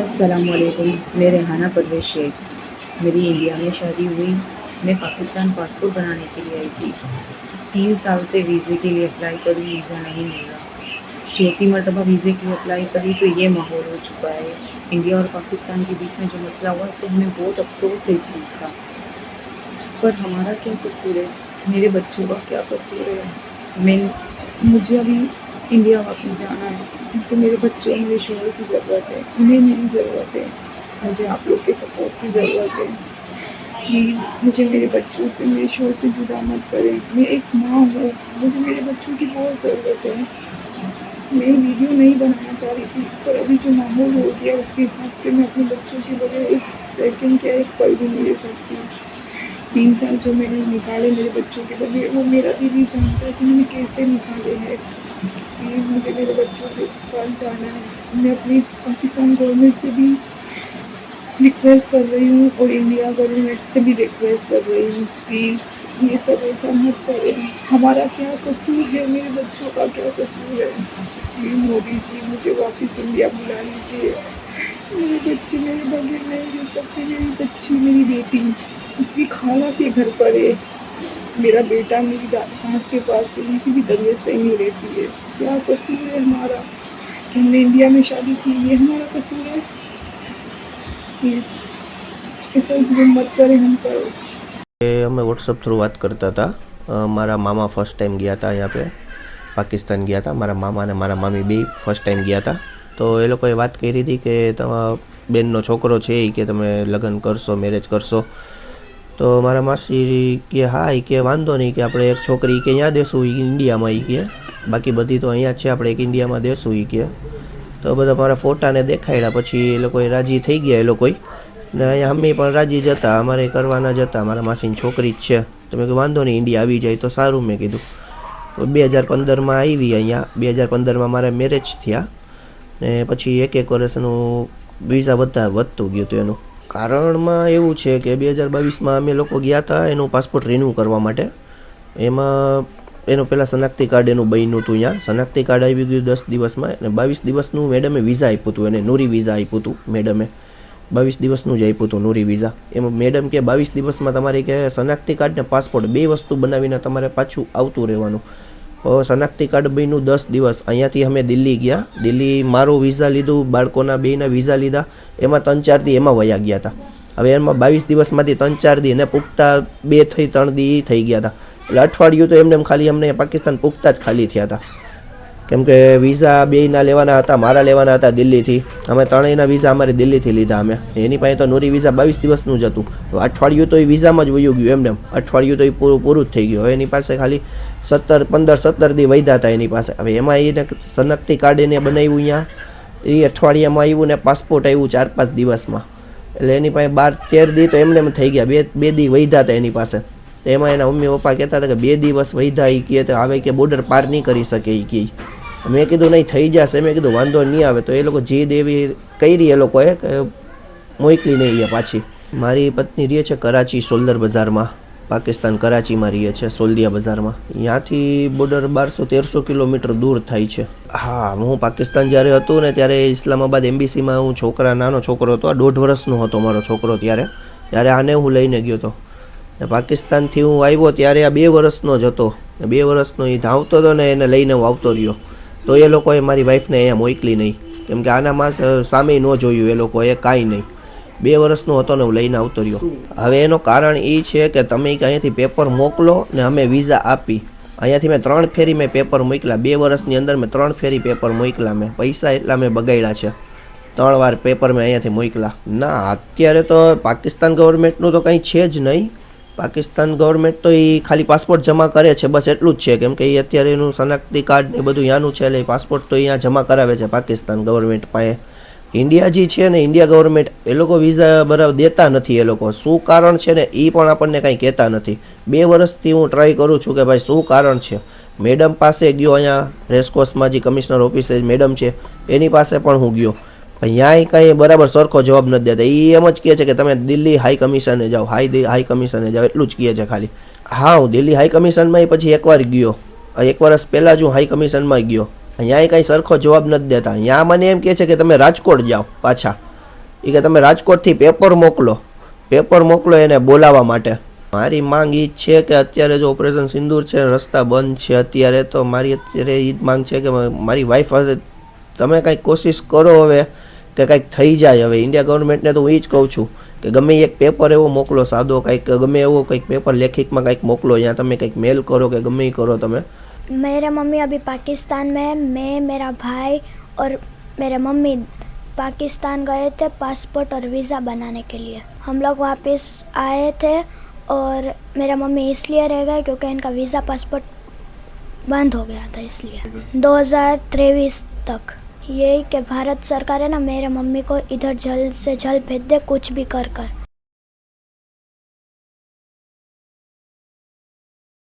असलकुम मैं रेहाना परवेज शेख। मेरी इंडिया में शादी हुई। मैं पाकिस्तान पासपोर्ट बनाने के लिए आई थी। तीन साल से वीज़े के लिए अप्लाई करी वीज़ा नहीं मिल चौथी मरतबा वीज़े के लिए अप्लाई करी तो ये माहौल हो चुका है। इंडिया और पाकिस्तान के बीच में जो मसला हुआ, उससे हमें बहुत अफसोस है इस चीज़ का। पर हमारा क्या कसूर है? मेरे बच्चों का क्या कसूर है? मैं, मुझे अभी इंडिया वापस जाना है। मुझे मेरे बच्चों मेरे शोहर की ज़रूरत है। उन्हें मेरी ज़रूरत है। मुझे आप लोग के सपोर्ट की ज़रूरत है। मुझे मेरे बच्चों से, मेरे शोहर से जुदा मत करें। मैं एक माँ हूँ। मुझे मेरे बच्चों की बहुत ज़रूरत है। मैं वीडियो नहीं बनाना चाह रही थी, पर अभी जो माहौल हो गया उसके हिसाब से मैं अपने बच्चों के बगैर एक सेकंड क्या एक पल भी नहीं रह सकती। तीन साल जो मैंने निकाले मेरे बच्चों के बगैर, वो मेरा दिल नहीं जानता कि मैंने कैसे निकाले हैं। प्लीज़ मुझे मेरे बच्चों के पास जाना है। मैं अपनी पाकिस्तान गवर्नमेंट से भी रिक्वेस्ट कर रही हूँ और इंडिया गवर्नमेंट से भी रिक्वेस्ट कर रही हूँ प्लीज़ ये सब ऐसा मत करें। हमारा क्या कसूर है? मेरे बच्चों का क्या कसूर है? प्लीज़ मोदी जी, मुझे वापस इंडिया बुला लीजिए। मेरे बच्चे, मेरे बगैर नहीं रह सकते मेरी बच्ची, मेरी बेटी, उसकी खाला के घर पर है। मेरा बेटा मेरी दा- सास के पास है उनकी भी तबीयत सही नहीं रहती है क्या कसूर है हमारा कि हमने इंडिया में शादी की ये हमारा कसूर है प्लीज़ ऐसा जुल्म मत करें हम पर એ અમે વોટ્સઅપ થ્રુ વાત કરતા હતા અ, મારા મામા ફર્સ્ટ ટાઈમ ગયા હતા અહીંયા પે પાકિસ્તાન ગયા હતા મારા મામા અને મારા મામી બે ફર્સ્ટ ટાઈમ ગયા હતા તો એ લોકોએ વાત કરી હતી કે તમારા બેનનો છોકરો છે એ કે તમે લગ્ન કરશો મેરેજ કરશો તો મારા માસી કે હા, એ કે વાંધો નહીં કે આપણે એક છોકરી કે અહીંયા દેશું, એ ઇન્ડિયામાં એ કે. બાકી બધી તો અહીંયા છે, આપણે એક ઇન્ડિયામાં દેશું એ કે. તો બધા મારા ફોટાને દેખાડ્યા, પછી એ લોકોએ રાજી થઈ ગયા એ લોકોએ. ને અહીંયા અમે પણ રાજી જતા અમારે કરવાના જ હતા, મારા માસીની છોકરી જ છે. તો મેં કીધું વાંધો નહીં, ઇન્ડિયા આવી જાય તો સારું, મેં કીધું. બે હજાર પંદરમાં આવી અહીંયા, બે હજાર પંદરમાં મારા મેરેજ થયા. ને પછી એક એક વર્ષનું વિઝા બધા વધતું ગયું હતું એનું. કારણમાં એવું છે કે બે હજાર બાવીસમાં અમે લોકો ગયા હતા એનું પાસપોર્ટ રિન્યૂ કરવા માટે. એમાં એનું પહેલાં શનાક્તિ કાર્ડ એનું બન્યું હતું અહીંયા શનાક્તિ કાર્ડ આવી ગયું દસ દિવસમાં અને બાવીસ દિવસનું મેડમે વિઝા આપ્યું હતું. એને નૂરી વિઝા આપ્યું હતું મેડમે. બાવીસ દિવસનું જ આપ્યું હતું નૂરી વિઝા એમાં મેડમ કે બાવીસ દિવસમાં તમારે કે શનાક્તિ કાર્ડ ને પાસપોર્ટ બે વસ્તુ બનાવીને તમારે પાછું આવતું રહેવાનું. તો શનાખ્તી કાર્ડ બન્યું દસ દિવસ. અહીંયાથી અમે દિલ્હી ગયા. દિલ્હી મારું વિઝા લીધું, બાળકોના બેના વિઝા લીધા. એમાં ત્રણ ચાર દી એમાં વયા ગયા હતા. હવે એમાં બાવીસ દિવસમાંથી ત્રણ ચાર દી અને પુખ્તા બે થઈ, ત્રણ દી થઈ ગયા હતા. એટલે અઠવાડિયું તો એમને એમ ખાલી અમને પાકિસ્તાન પુખ્તા જ ખાલી થયા હતા. કેમ કે વિઝા બેયના લેવાના હતા, મારા લેવાના હતા દિલ્હીથી. અમે ત્રણેયના વિઝા અમારે દિલ્હીથી લીધા અમે. એની પાસે તો નૂરી વિઝા બાવીસ દિવસનું જ હતું. અઠવાડિયું તો એ વિઝામાં જ વયું ગયું એમને. એમ. અઠવાડિયું તો એ પૂરું પૂરું જ થઈ ગયું. હવે એની પાસે ખાલી સત્તર, પંદર, સત્તર દી વૈધા હતા એની પાસે. હવે એમાં એને સનકતી એને બનાવ્યું અહીંયા એ અઠવાડિયામાં આવ્યું ને પાસપોર્ટ આવ્યું ચાર, પાંચ દિવસમાં. એટલે એની પાસે બાર, તેર દી તો એમને એમ થઈ ગયા. બે બે દી વૈધા હતા એની પાસે. તો એમાં એના મમ્મી પપ્પા કહેતા હતા કે બે દિવસ વૈધા એ કહે તો આવે કે બોર્ડર પાર નહીં કરી શકે એ કહે મેં કીધું, નહીં, થઈ જશે. મેં કીધું, વાંધો નહીં આવે. તો એ લોકો જીદ એવી કરી એ લોકોએ કે મોકલી નહીં પાછી. મારી પત્ની રહે છે કરાચી સોલ્દર બજારમાં. પાકિસ્તાન કરાચીમાં રહે છે, સોલ્દિયા બજારમાં. ત્યાંથી બોર્ડર બારસો તેરસો કિલોમીટર દૂર થાય છે. હા, હું પાકિસ્તાન જ્યારે હતું ને ત્યારે ઇસ્લામાબાદ એમ્બીસીમાં હું છોકરા, નાનો છોકરો હતો. દોઢ વર્ષનો હતો મારો છોકરો ત્યારે. ત્યારે આને હું લઈને ગયો હતો ને પાકિસ્તાનથી હું આવ્યો ત્યારે આ બે વર્ષનો જ હતો. બે વર્ષનો એ ધાવતો હતો ને એને લઈને હું આવતો રહ્યો. તો એ લોકોએ મારી વાઈફને અહીંયા મોકલી નહીં. કેમ કે આનામાં સામે ન જોયું, એ લોકોએ કાંઈ નહીં. બે વર્ષનો હતો ને હું લઈને આવતો રહ્યો. હવે એનું કારણ એ છે કે તમે અહીંયાથી પેપર મોકલો ને અમે વિઝા આપી. અહીંયાથી મેં ત્રણ ફેરી મેં પેપર મોકલા. બે વર્ષની અંદર મેં ત્રણ ફેરી પેપર મોકલા મેં. પૈસા એટલા મેં બગાડ્યા છે. ત્રણ વાર પેપર મેં અહીંયાથી મોકલા. ના, અત્યારે તો પાકિસ્તાન ગવર્મેન્ટનું તો કંઈ છે જ નહીં. પાકિસ્તાન ગવર્મેન્ટ તો એ ખાલી પાસપોર્ટ જમા કરે છે, બસ એટલું જ છે. કેમ કે એ અત્યારે એનું શનાક્તિ કાર્ડ ને બધું ત્યાંનું છે, એટલે પાસપોર્ટ તો અહીંયા જમા કરાવે છે પાકિસ્તાન ગવર્મેન્ટ પાસે. ઇન્ડિયા જે છે ને ઇન્ડિયા ગવર્મેન્ટ એ લોકો વિઝા બરાબર દેતા નથી એ લોકો. શું કારણ છે ને એ પણ આપણને કાંઈ કહેતા નથી. બે વર્ષથી હું ટ્રાય કરું છું કે ભાઈ શું કારણ છે? મેડમ પાસે ગયો અહીંયા રેસકોર્સમાં જે કમિશનર ઓફિસે મેડમ છે, એની પાસે પણ હું ગયો. ત્યાંય કાંઈ બરાબર સરખો જવાબ નથી દેતા. એ એમ જ કહે છે કે તમે દિલ્હી હાઈ કમિશને જાઓ. હાઈ હાઈ કમિશને જાઓ. એટલું જ કહે છે ખાલી. હા, હું દિલ્હી હાઈ કમિશનમાં પછી એકવાર ગયો. એક વર્ષ પહેલાં જ હું હાઈ કમિશનમાં ગયો. અહીંયા કાંઈ સરખો જવાબ નથી દેતા. અહીંયા મને એમ કહે છે કે તમે રાજકોટ જાઓ પાછા. એ કે તમે રાજકોટથી પેપર મોકલો. પેપર મોકલો એને બોલાવવા માટે. મારી માંગ એ છે કે અત્યારે જો ઓપરેશન સિંદૂર છે, રસ્તા બંધ છે અત્યારે, તો મારી અત્યારે એ જ માંગ છે કે મારી વાઈફ હશે તમે કંઈક કોશિશ કરો હવે. કે કંઈક થઈ જાય હવે ઇન્ડિયા ગવર્મેન્ટને તો હું એ જ કહું છું કે ગમે એક પેપર એવો મોકલો સાદો કંઈક ગમે એવો કંઈક પેપર લેખિતમાં કંઈક મોકલો યા તમે કંઈક મેલ કરો કે ગમે એ કરો તમે मेरे मम्मी अभी पाकिस्तान में है मैं मेरा भाई और मेरे मम्मी पाकिस्तान गए थे पासपोर्ट और वीज़ा बनाने के लिए हम लोग वापस आए थे और मेरा मम्मी इसलिए रह गए क्योंकि इनका वीज़ा पासपोर्ट बंद हो गया था इसलिए 2023 तक यही कि भारत सरकार है ना मेरे मम्मी को इधर जल्द से जल्द भेज दे कुछ भी कर कर